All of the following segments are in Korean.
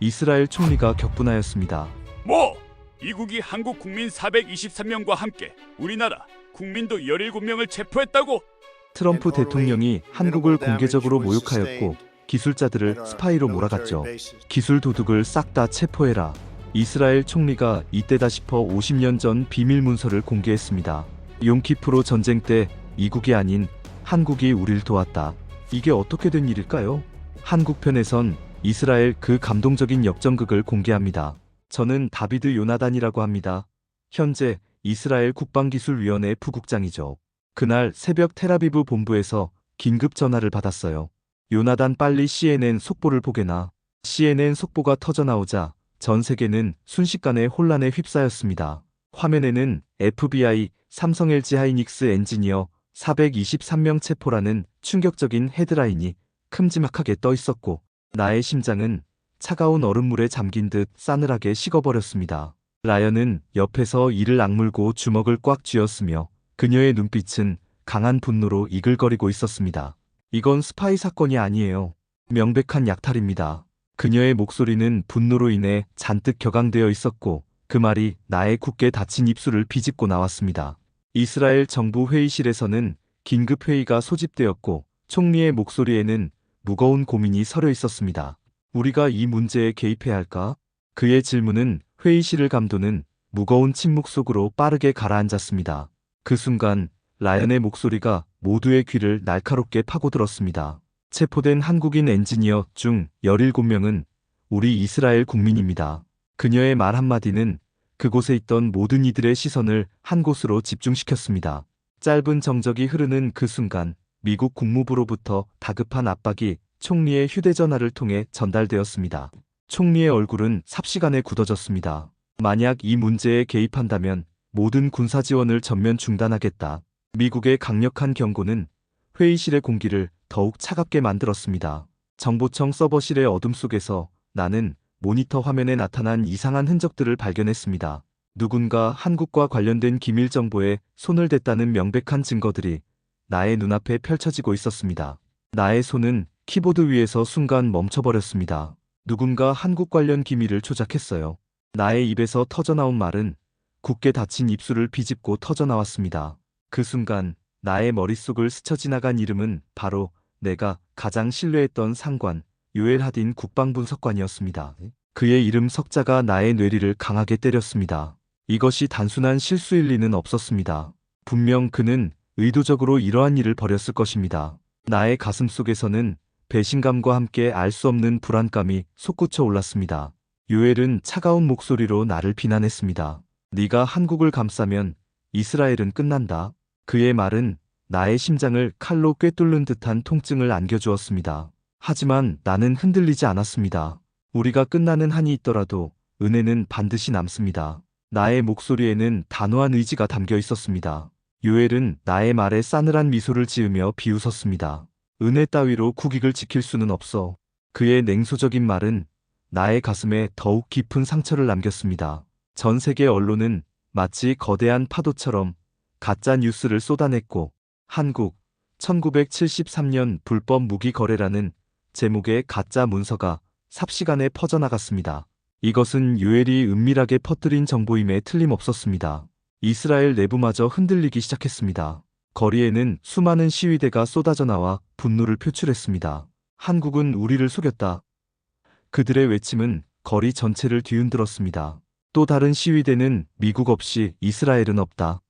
이스라엘 총리가 격분하였습니다. 뭐? 이국이 한국 국민 423명과 함께 우리나라 국민도 17명을 체포했다고? 트럼프 대통령이 한국을 공개적으로 모욕하였고 기술자들을 스파이로 몰아갔죠. 기술 도둑을 싹 다 체포해라. 이스라엘 총리가 이때다 싶어 50년 전 비밀 문서를 공개했습니다. 용키프로 전쟁 때 이국이 아닌 한국이 우릴 도왔다. 이게 어떻게 된 일일까요? 한국 편에선 이스라엘 그 감동적인 역전극을 공개합니다. 저는 다비드 요나단이라고 합니다. 현재 이스라엘 국방기술위원회 부국장이죠. 그날 새벽 테라비브 본부에서 긴급 전화를 받았어요. 요나단 빨리 CNN 속보를 보게나. CNN 속보가 터져나오자 전 세계는 순식간에 혼란에 휩싸였습니다. 화면에는 FBI, 삼성 LG 하이닉스 엔지니어 423명 체포라는 충격적인 헤드라인이 큼지막하게 떠 있었고 나의 심장은 차가운 얼음물에 잠긴 듯 싸늘하게 식어버렸습니다. 라연은 옆에서 이를 악물고 주먹을 꽉 쥐었으며 그녀의 눈빛은 강한 분노로 이글거리고 있었습니다. 이건 스파이 사건이 아니에요. 명백한 약탈입니다. 그녀의 목소리는 분노로 인해 잔뜩 격앙되어 있었고 그 말이 나의 굳게 닫힌 입술을 비집고 나왔습니다. 이스라엘 정부 회의실에서는 긴급 회의가 소집되었고 총리의 목소리에는 무거운 고민이 서려 있었습니다. 우리가 이 문제에 개입해야 할까? 그의 질문은 회의실을 감도는 무거운 침묵 속으로 빠르게 가라앉았습니다. 그 순간 라연의 목소리가 모두의 귀를 날카롭게 파고들었습니다. 체포된 한국인 엔지니어 중 17명은 우리 이스라엘 국민입니다. 그녀의 말 한마디는 그곳에 있던 모든 이들의 시선을 한 곳으로 집중시켰습니다. 짧은 정적이 흐르는 그 순간 미국 국무부로부터 다급한 압박이 총리의 휴대전화를 통해 전달되었습니다. 총리의 얼굴은 삽시간에 굳어졌습니다. 만약 이 문제에 개입한다면 모든 군사 지원을 전면 중단하겠다. 미국의 강력한 경고는 회의실의 공기를 더욱 차갑게 만들었습니다. 정보청 서버실의 어둠 속에서 나는 모니터 화면에 나타난 이상한 흔적들을 발견했습니다. 누군가 한국과 관련된 기밀 정보에 손을 댔다는 명백한 증거들이 나의 눈앞에 펼쳐지고 있었습니다. 나의 손은 키보드 위에서 순간 멈춰버렸습니다. 누군가 한국 관련 기밀을 조작했어요. 나의 입에서 터져나온 말은 굳게 닫힌 입술을 비집고 터져나왔습니다. 그 순간 나의 머릿속을 스쳐 지나간 이름은 바로 내가 가장 신뢰했던 상관 요엘 하딘 국방분석관이었습니다. 그의 이름 석자가 나의 뇌리를 강하게 때렸습니다. 이것이 단순한 실수일 리는 없었습니다. 분명 그는 의도적으로 이러한 일을 벌였을 것입니다. 나의 가슴 속에서는 배신감과 함께 알 수 없는 불안감이 솟구쳐 올랐습니다. 요엘은 차가운 목소리로 나를 비난했습니다. 네가 한국을 감싸면 이스라엘은 끝난다. 그의 말은 나의 심장을 칼로 꿰뚫는 듯한 통증을 안겨주었습니다. 하지만 나는 흔들리지 않았습니다. 우리가 끝나는 한이 있더라도 은혜는 반드시 남습니다. 나의 목소리에는 단호한 의지가 담겨 있었습니다. 요엘은 나의 말에 싸늘한 미소를 지으며 비웃었습니다. 은혜 따위로 국익을 지킬 수는 없어. 그의 냉소적인 말은 나의 가슴에 더욱 깊은 상처를 남겼습니다. 전 세계 언론은 마치 거대한 파도처럼 가짜 뉴스를 쏟아냈고 한국 1973년 불법 무기 거래라는 제목의 가짜 문서가 삽시간에 퍼져나갔습니다. 이것은 요엘이 은밀하게 퍼뜨린 정보임에 틀림없었습니다. 이스라엘 내부마저 흔들리기 시작했습니다. 거리에는 수많은 시위대가 쏟아져 나와 분노를 표출했습니다. 한국은 우리를 속였다. 그들의 외침은 거리 전체를 뒤흔들었습니다. 또 다른 시위대는 미국 없이 이스라엘은 없다.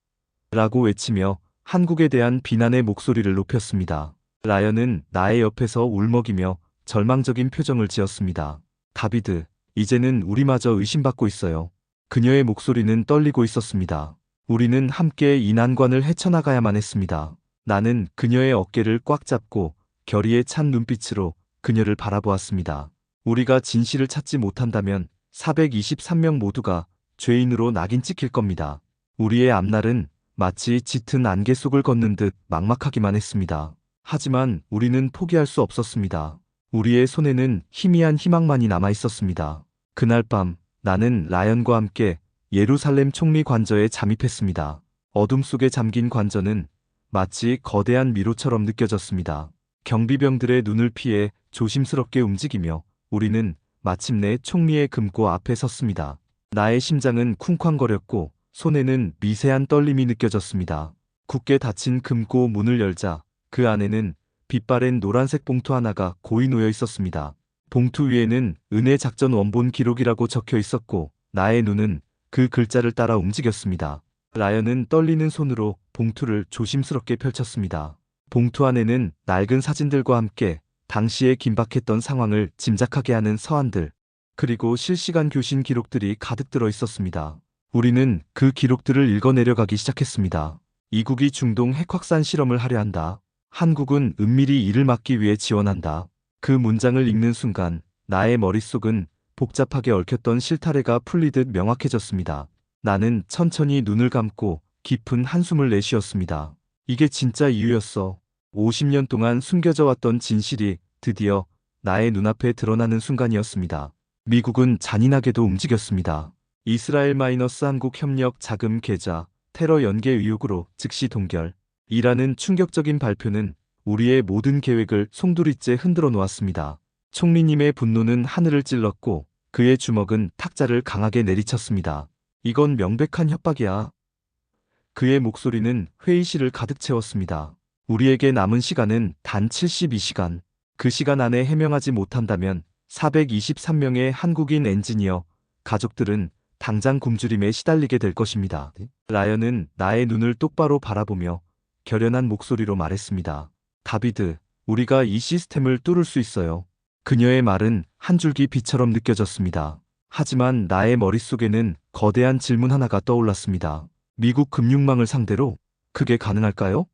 라고 외치며 한국에 대한 비난의 목소리를 높였습니다. 라연은 나의 옆에서 울먹이며 절망적인 표정을 지었습니다. 다비드, 이제는 우리마저 의심받고 있어요. 그녀의 목소리는 떨리고 있었습니다. 우리는 함께 이 난관을 헤쳐나가야만 했습니다. 나는 그녀의 어깨를 꽉 잡고 결의에 찬 눈빛으로 그녀를 바라보았습니다. 우리가 진실을 찾지 못한다면 423명 모두가 죄인으로 낙인 찍힐 겁니다. 우리의 앞날은 마치 짙은 안개 속을 걷는 듯 막막하기만 했습니다. 하지만 우리는 포기할 수 없었습니다. 우리의 손에는 희미한 희망만이 남아 있었습니다. 그날 밤 나는 라연과 함께 예루살렘 총리 관저에 잠입했습니다. 어둠 속에 잠긴 관저는 마치 거대한 미로처럼 느껴졌습니다. 경비병들의 눈을 피해 조심스럽게 움직이며 우리는 마침내 총리의 금고 앞에 섰습니다. 나의 심장은 쿵쾅거렸고 손에는 미세한 떨림이 느껴졌습니다. 굳게 닫힌 금고 문을 열자 그 안에는 빛바랜 노란색 봉투 하나가 고이 놓여 있었습니다. 봉투 위에는 은혜 작전 원본 기록이라고 적혀 있었고 나의 눈은 그 글자를 따라 움직였습니다. 라연은 떨리는 손으로 봉투를 조심스럽게 펼쳤습니다. 봉투 안에는 낡은 사진들과 함께 당시에 긴박했던 상황을 짐작하게 하는 서한들, 그리고 실시간 교신 기록들이 가득 들어 있었습니다. 우리는 그 기록들을 읽어내려가기 시작했습니다. 이국이 중동 핵 확산 실험을 하려 한다. 한국은 은밀히 이를 막기 위해 지원한다. 그 문장을 읽는 순간 나의 머릿속은 복잡하게 얽혔던 실타래가 풀리듯 명확해졌습니다. 나는 천천히 눈을 감고 깊은 한숨을 내쉬었습니다. 이게 진짜 이유였어. 50년 동안 숨겨져 왔던 진실이 드디어 나의 눈앞에 드러나는 순간이었습니다. 미국은 잔인하게도 움직였습니다. 이스라엘 마이너스 한국 협력 자금 계좌 테러 연계 의혹으로 즉시 동결. 이라는 충격적인 발표는 우리의 모든 계획을 송두리째 흔들어 놓았습니다. 총리님의 분노는 하늘을 찔렀고 그의 주먹은 탁자를 강하게 내리쳤습니다. 이건 명백한 협박이야. 그의 목소리는 회의실을 가득 채웠습니다. 우리에게 남은 시간은 단 72시간. 그 시간 안에 해명하지 못한다면 423명의 한국인 엔지니어, 가족들은 당장 굶주림에 시달리게 될 것입니다. 라연은 나의 눈을 똑바로 바라보며 결연한 목소리로 말했습니다. 다비드, 우리가 이 시스템을 뚫을 수 있어요. 그녀의 말은 한 줄기 빛처럼 느껴졌습니다. 하지만 나의 머릿속에는 거대한 질문 하나가 떠올랐습니다. 미국 금융망을 상대로 그게 가능할까요?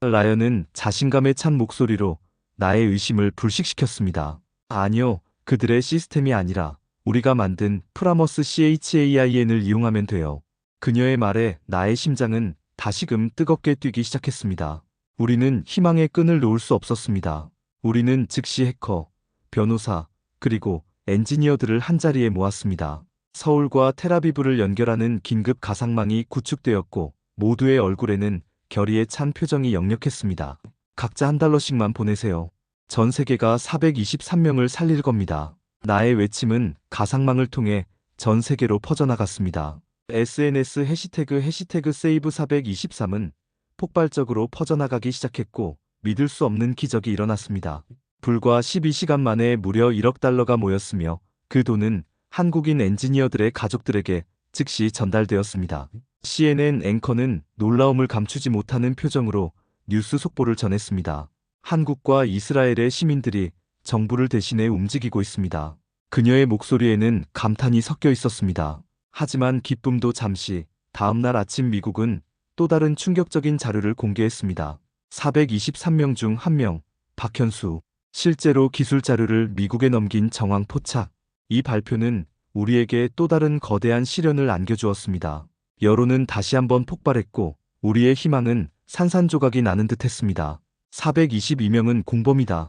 라연은 자신감에 찬 목소리로 나의 의심을 불식시켰습니다. 아니요, 그들의 시스템이 아니라 우리가 만든 프라머스 CHAIN을 이용하면 돼요. 그녀의 말에 나의 심장은 다시금 뜨겁게 뛰기 시작했습니다. 우리는 희망의 끈을 놓을 수 없었습니다. 우리는 즉시 해커, 변호사, 그리고 엔지니어들을 한자리에 모았습니다. 서울과 테라비브를 연결하는 긴급 가상망이 구축되었고 모두의 얼굴에는 결의에 찬 표정이 역력했습니다. 각자 한 달러씩만 보내세요. 전 세계가 423명을 살릴 겁니다. 나의 외침은 가상망을 통해 전 세계로 퍼져나갔습니다. SNS 해시태그 해시태그 세이브 423은 폭발적으로 퍼져나가기 시작했고 믿을 수 없는 기적이 일어났습니다. 불과 12시간 만에 무려 1억 달러가 모였으며 그 돈은 한국인 엔지니어들의 가족들에게 즉시 전달되었습니다. CNN 앵커는 놀라움을 감추지 못하는 표정으로 뉴스 속보를 전했습니다. 한국과 이스라엘의 시민들이 정부를 대신해 움직이고 있습니다. 그녀의 목소리에는 감탄이 섞여 있었습니다. 하지만 기쁨도 잠시 다음날 아침 미국은 또 다른 충격적인 자료를 공개했습니다. 423명 중 1명, 박현수. 실제로 기술 자료를 미국에 넘긴 정황 포착. 이 발표는 우리에게 또 다른 거대한 시련을 안겨주었습니다. 여론은 다시 한번 폭발했고 우리의 희망은 산산조각이 나는 듯 했습니다. 422명은 공범이다.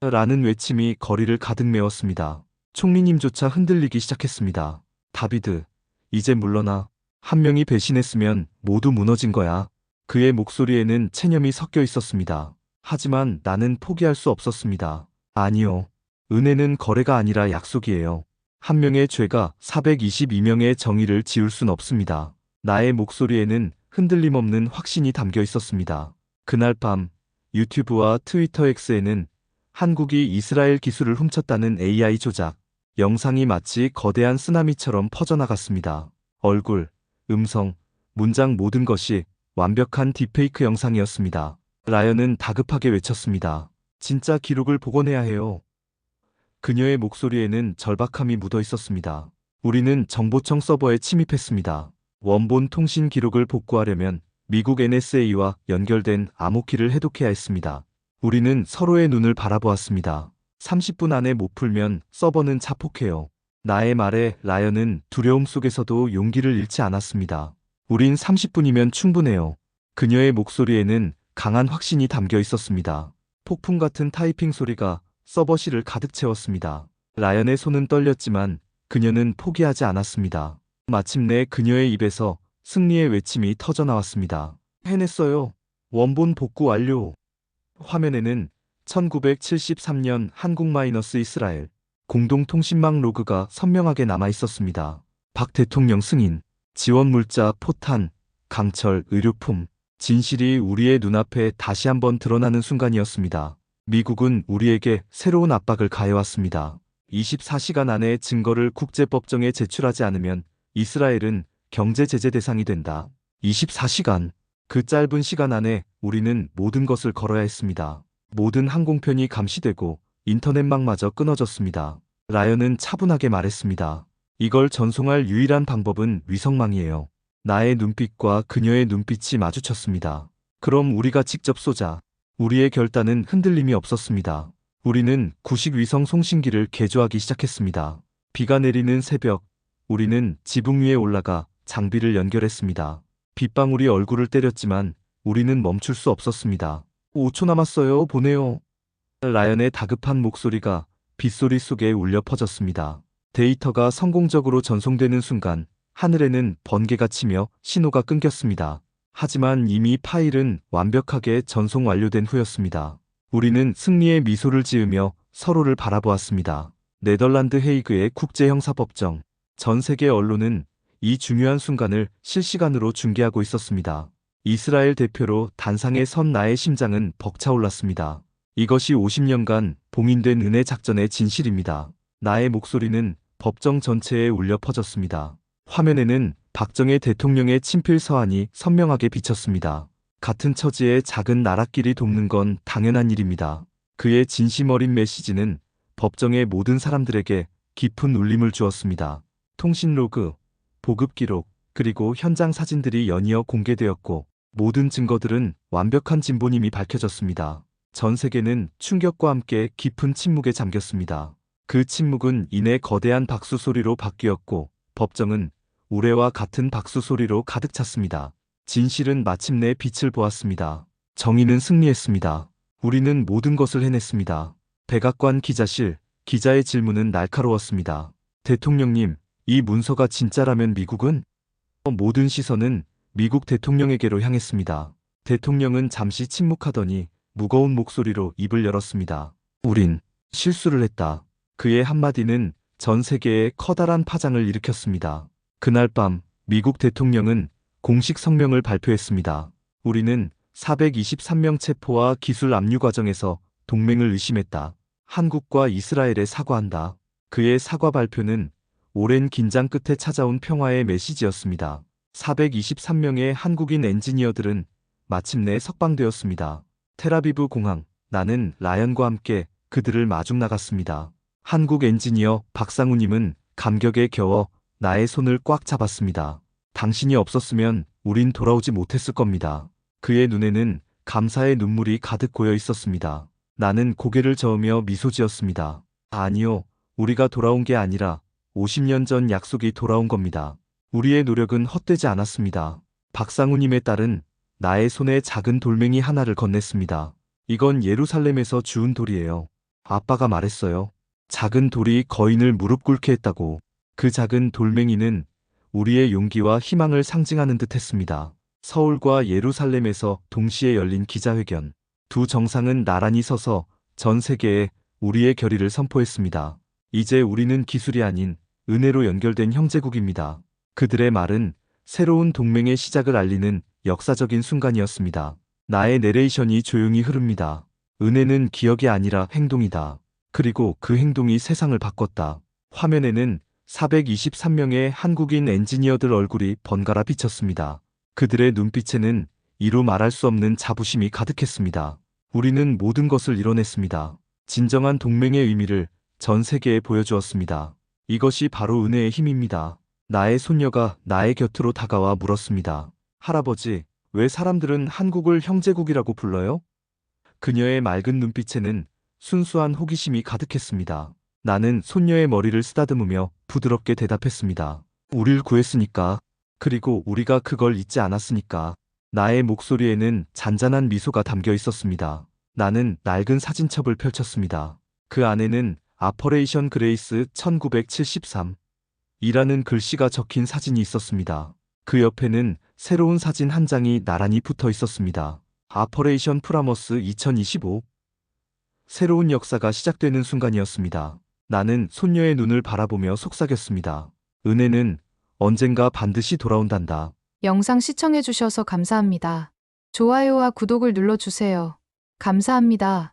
라는 외침이 거리를 가득 메웠습니다. 총리님조차 흔들리기 시작했습니다. 다비드, 이제 물러나. 한 명이 배신했으면 모두 무너진 거야. 그의 목소리에는 체념이 섞여 있었습니다. 하지만 나는 포기할 수 없었습니다. 아니요. 은혜는 거래가 아니라 약속이에요. 한 명의 죄가 422명의 정의를 지울 순 없습니다. 나의 목소리에는 흔들림 없는 확신이 담겨 있었습니다. 그날 밤 유튜브와 트위터 X에는 한국이 이스라엘 기술을 훔쳤다는 AI 조작, 영상이 마치 거대한 쓰나미처럼 퍼져나갔습니다. 얼굴, 음성, 문장 모든 것이 완벽한 딥페이크 영상이었습니다. 라연은 다급하게 외쳤습니다. 진짜 기록을 복원해야 해요. 그녀의 목소리에는 절박함이 묻어 있었습니다. 우리는 정보청 서버에 침입했습니다. 원본 통신 기록을 복구하려면 미국 NSA와 연결된 암호키를 해독해야 했습니다. 우리는 서로의 눈을 바라보았습니다. 30분 안에 못 풀면 서버는 자폭해요. 나의 말에 라연은 두려움 속에서도 용기를 잃지 않았습니다. 우린 30분이면 충분해요. 그녀의 목소리에는 강한 확신이 담겨 있었습니다. 폭풍 같은 타이핑 소리가 서버실을 가득 채웠습니다. 라연의 손은 떨렸지만 그녀는 포기하지 않았습니다. 마침내 그녀의 입에서 승리의 외침이 터져 나왔습니다. 해냈어요. 원본 복구 완료. 화면에는 1973년 한국 마이너스 이스라엘 공동통신망 로그가 선명하게 남아 있었습니다. 박 대통령 승인, 지원 물자, 포탄, 강철, 의료품, 진실이 우리의 눈앞에 다시 한번 드러나는 순간이었습니다. 미국은 우리에게 새로운 압박을 가해왔습니다. 24시간 안에 증거를 국제법정에 제출하지 않으면 이스라엘은 경제 제재 대상이 된다. 24시간. 그 짧은 시간 안에 우리는 모든 것을 걸어야 했습니다. 모든 항공편이 감시되고 인터넷망마저 끊어졌습니다. 라연은 차분하게 말했습니다. 이걸 전송할 유일한 방법은 위성망이에요. 나의 눈빛과 그녀의 눈빛이 마주쳤습니다. 그럼 우리가 직접 쏘자. 우리의 결단은 흔들림이 없었습니다. 우리는 구식 위성 송신기를 개조하기 시작했습니다. 비가 내리는 새벽, 우리는 지붕 위에 올라가 장비를 연결했습니다. 빗방울이 얼굴을 때렸지만 우리는 멈출 수 없었습니다. 5초 남았어요. 보내요. 라연의 다급한 목소리가 빗소리 속에 울려 퍼졌습니다. 데이터가 성공적으로 전송되는 순간 하늘에는 번개가 치며 신호가 끊겼습니다. 하지만 이미 파일은 완벽하게 전송 완료된 후였습니다. 우리는 승리의 미소를 지으며 서로를 바라보았습니다. 네덜란드 헤이그의 국제형사법정, 전 세계 언론은 이 중요한 순간을 실시간으로 중계하고 있었습니다. 이스라엘 대표로 단상에 선 나의 심장은 벅차올랐습니다. 이것이 50년간 봉인된 은혜 작전의 진실입니다. 나의 목소리는 법정 전체에 울려 퍼졌습니다. 화면에는 박정희 대통령의 친필 서한이 선명하게 비쳤습니다. 같은 처지에 작은 나라끼리 돕는 건 당연한 일입니다. 그의 진심 어린 메시지는 법정의 모든 사람들에게 깊은 울림을 주었습니다. 통신 로그, 보급 기록, 그리고 현장 사진들이 연이어 공개되었고 모든 증거들은 완벽한 진본임이 밝혀졌습니다. 전 세계는 충격과 함께 깊은 침묵에 잠겼습니다. 그 침묵은 이내 거대한 박수 소리로 바뀌었고 법정은 우레와 같은 박수 소리로 가득 찼습니다. 진실은 마침내 빛을 보았습니다. 정의는 승리했습니다. 우리는 모든 것을 해냈습니다. 백악관 기자실, 기자의 질문은 날카로웠습니다. 대통령님, 이 문서가 진짜라면 미국은? 모든 시선은 미국 대통령에게로 향했습니다. 대통령은 잠시 침묵하더니 무거운 목소리로 입을 열었습니다. 우린 실수를 했다. 그의 한마디는 전 세계에 커다란 파장을 일으켰습니다. 그날 밤 미국 대통령은 공식 성명을 발표했습니다. 우리는 423명 체포와 기술 압류 과정에서 동맹을 의심했다. 한국과 이스라엘에 사과한다. 그의 사과 발표는 오랜 긴장 끝에 찾아온 평화의 메시지였습니다. 423명의 한국인 엔지니어들은 마침내 석방되었습니다. 테라비브 공항, 나는 라연과 함께 그들을 마중 나갔습니다. 한국 엔지니어 박상우님은 감격에 겨워 나의 손을 꽉 잡았습니다. 당신이 없었으면 우린 돌아오지 못했을 겁니다. 그의 눈에는 감사의 눈물이 가득 고여 있었습니다. 나는 고개를 저으며 미소 지었습니다. 아니요, 우리가 돌아온 게 아니라 50년 전 약속이 돌아온 겁니다. 우리의 노력은 헛되지 않았습니다. 박상우님의 딸은 나의 손에 작은 돌멩이 하나를 건넸습니다. 이건 예루살렘에서 주운 돌이에요. 아빠가 말했어요. 작은 돌이 거인을 무릎 꿇게 했다고. 그 작은 돌멩이는 우리의 용기와 희망을 상징하는 듯 했습니다. 서울과 예루살렘에서 동시에 열린 기자회견. 두 정상은 나란히 서서 전 세계에 우리의 결의를 선포했습니다. 이제 우리는 기술이 아닌 은혜로 연결된 형제국입니다. 그들의 말은 새로운 동맹의 시작을 알리는 역사적인 순간이었습니다. 나의 내레이션이 조용히 흐릅니다. 은혜는 기억이 아니라 행동이다. 그리고 그 행동이 세상을 바꿨다. 화면에는 423명의 한국인 엔지니어들 얼굴이 번갈아 비쳤습니다. 그들의 눈빛에는 이루 말할 수 없는 자부심이 가득했습니다. 우리는 모든 것을 이뤄냈습니다. 진정한 동맹의 의미를 전 세계에 보여주었습니다. 이것이 바로 은혜의 힘입니다. 나의 손녀가 나의 곁으로 다가와 물었습니다. 할아버지, 왜 사람들은 한국을 형제국이라고 불러요? 그녀의 맑은 눈빛에는 순수한 호기심이 가득했습니다. 나는 손녀의 머리를 쓰다듬으며 부드럽게 대답했습니다. 우릴 구했으니까. 그리고 우리가 그걸 잊지 않았으니까. 나의 목소리에는 잔잔한 미소가 담겨 있었습니다. 나는 낡은 사진첩을 펼쳤습니다. 그 안에는 아퍼레이션 그레이스 1973 이라는 글씨가 적힌 사진이 있었습니다. 그 옆에는 새로운 사진 한 장이 나란히 붙어 있었습니다. 아퍼레이션 프라머스 2025 새로운 역사가 시작되는 순간이었습니다. 나는 손녀의 눈을 바라보며 속삭였습니다. 은혜는 언젠가 반드시 돌아온단다. 영상 시청해주셔서 감사합니다. 좋아요와 구독을 눌러주세요. 감사합니다.